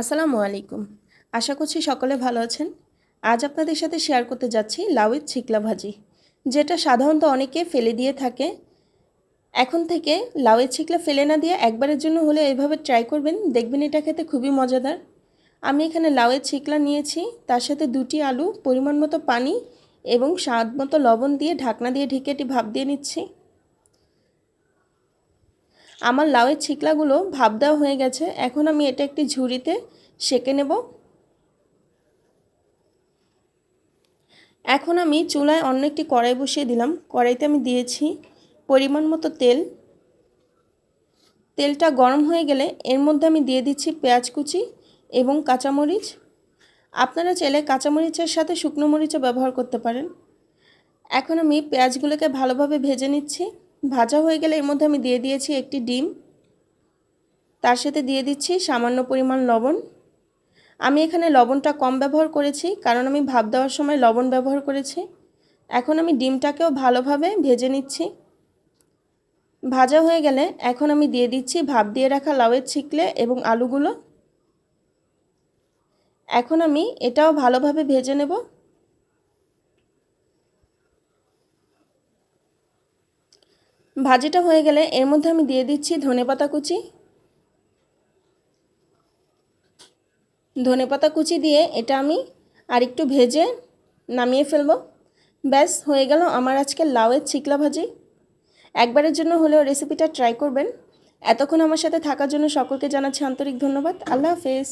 আসসালামু আলাইকুম। আশা করছি সকলে ভালো আছেন। আজ আপনাদের সাথে শেয়ার করতে যাচ্ছি লাউয়ের ছিকলা ভাজি, যেটা সাধারণত অনেকে ফেলে দিয়ে থাকে। এখন থেকে লাউয়ের ছিকলা ফেলে না দিয়ে একবারের জন্য হলে এভাবে ট্রাই করবেন, দেখবেন এটা খেতে খুবই মজাদার। আমি এখানে লাউয়ের ছিকলা নিয়েছি, তার সাথে দুটি আলু, পরিমাণ মতো পানি এবং স্বাদ মতো লবণ দিয়ে ঢাকনা দিয়ে ঢেকে এটি ভাপ দিয়ে নিচ্ছি। আমার লাউয়ের ছিকলাগুলো দেওয়া হয়ে গেছে। এখন আমি এটা একটি ঝুড়িতে সেকে নেব। এখন আমি চুলায় অন্য একটি কড়াই বসিয়ে দিলাম। কড়াইতে আমি দিয়েছি পরিমাণ মতো তেল। তেলটা গরম হয়ে গেলে এর মধ্যে আমি দিয়ে দিচ্ছি পেঁয়াজ কুচি এবং কাঁচামরিচ। আপনারা চাইলে কাঁচামরিচের সাথে শুকনো মরিচও ব্যবহার করতে পারেন। এখন আমি পেঁয়াজগুলোকে ভালোভাবে ভেজে নিচ্ছি। ভাজা হয়ে গেলে এর মধ্যে আমি দিয়ে দিয়েছি একটি ডিম। তার সাথে দিয়ে দিচ্ছি সামান্য পরিমাণ লবণ। আমি এখানে লবণটা কম ব্যবহার করেছি, কারণ আমি ভাপ দেওয়ার সময় লবণ ব্যবহার করেছি। এখন আমি ডিমটাকেও ভালোভাবে ভেজে নিচ্ছি। ভাজা হয়ে গেলে এখন আমি দিয়ে দিচ্ছি ভাপ দিয়ে রাখা লাউয়ের ছিকলে এবং আলুগুলো। এখন আমি এটাও ভালোভাবে ভেজে নেব। ভাজিটা হয়ে গেলে এর মধ্যে আমি দিয়ে দিচ্ছি ধনেপাতা কুচি। ধনেপাতা কুচি দিয়ে এটা আমি আর একটু ভেজে নামিয়ে ফেলব। ব্যাস, হয়ে গেল আমার আজকে লাউয়ের ছিকলা ভাজি। একবারের জন্য হলেও রেসিপিটা ট্রাই করবেন। এতক্ষণ আমার সাথে থাকার জন্য সকলকে জানাচ্ছি আন্তরিক ধন্যবাদ। আল্লাহ হাফেজ।